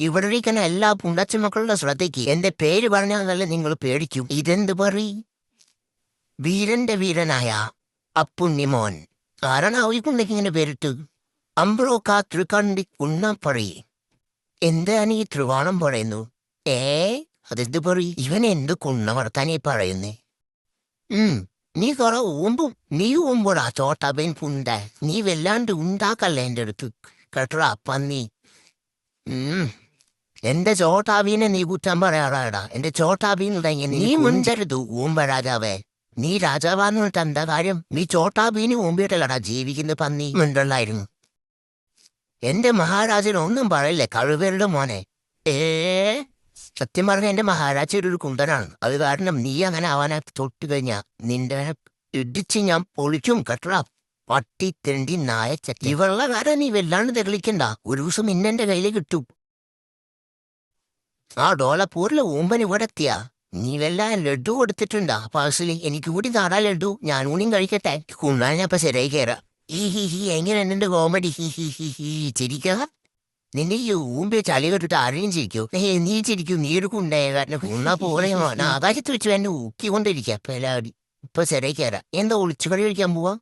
ഇവിടെ ഇരിക്കുന്ന എല്ലാ പുണ്ടച്ച മക്കളുടെ ശ്രദ്ധയ്ക്ക് എന്റെ പേര് പറഞ്ഞാൽ നല്ല നിങ്ങൾ പേടിക്കും. ഇതെന്ത് പറി? വീരന്റെ വീരനായ അപ്പുണ്ണിമോൻ. ആരാണാവിക്കുണ്ടെങ്കിൽ ഇങ്ങനെ പേരിട്ട്. അമ്പ്രോ തൃക്കണ്ടി കുണ്ണപ്പറി എന്താണ് ഈ ത്രിവാണം പറയുന്നു? ഏ അതെന്ത് പറി? ഇവൻ എന്ത് കുണ്ണ വർത്താനേ പറയുന്നേ? ഉം നീ കുറെ ഊമ്പും നീ ഊമ്പോടാ ചോട്ടാബേൻ പുണ്ട. നീ വല്ലാണ്ട് ഉണ്ടാക്കല്ല എന്റെ അടുത്ത്? കേട്ടോടാ പന്നി. ഉം എന്റെ ചോട്ടാബീനെ നീ കുറ്റം പറയാറാടാ എന്റെ ചോട്ടാബീൻ തുടങ്ങി നീ മുൻചരുത് ഊമ്പ രാജാവേ. നീ രാജാവാന്നിട്ട് എന്താ കാര്യം? നീ ചോട്ടാബീന് ഊമ്പിയിട്ടല്ലടാ ജീവിക്കുന്ന പന്നി. മിണ്ടല്ലായിരുന്നു എന്റെ മഹാരാജന് ഒന്നും പറയില്ലേ കഴിവരുടെ മോനെ? ഏ സത്യം പറഞ്ഞ എന്റെ മഹാരാജ ഒരു കുന്തനാണ് അത് കാരണം നീ അങ്ങനെ അവനെ തൊട്ട് കഴിഞ്ഞാ നിന്റെ ഇടിച്ച് ഞാൻ പൊളിക്കും കെട്ടടാ. പട്ടി തെണ്ടി നായ ചട്ടി ഇവളുടെ നീ വല്ലാണ്ട് തെളിക്കണ്ട ഒരു ദിവസം ഇന്നെന്റെ കയ്യിൽ കിട്ടും ആ ഡോലപ്പൂരിൽ ഊമ്പൻ ഇവിടെ നീ വല്ല ലഡു കൊടുത്തിട്ടുണ്ടാ. പാഴ്സൽ എനിക്ക് കൂടി താടാ ലഡു. ഞാൻ ഊണിയും കഴിക്കട്ടെ. കുണ്ണാനപ്പ ശരിയായി കയറാം ഈ ഹി ഹി എങ്ങനെ എന്നെ കോമഡി ഹി ഹി ഹി ഹി ചിരിക്കുക നിന്റെ ഈ ഊമ്പി ചളി കെട്ടിട്ട് ആരെയും ചിരിക്കൂ? നീ ചിരിക്കൂ. നീ ഒരു കുണ്ടായ. കാരണം കുണ്ണ പോലെ ആകാശത്ത് വെച്ച് എന്നെ ഊക്കിക്കൊണ്ടിരിക്കുക പെലാടി. ഇപ്പൊ ശരിയായി കയറാം എന്താ ഒളിച്ചു കളി കഴിക്കാൻ പോവാ?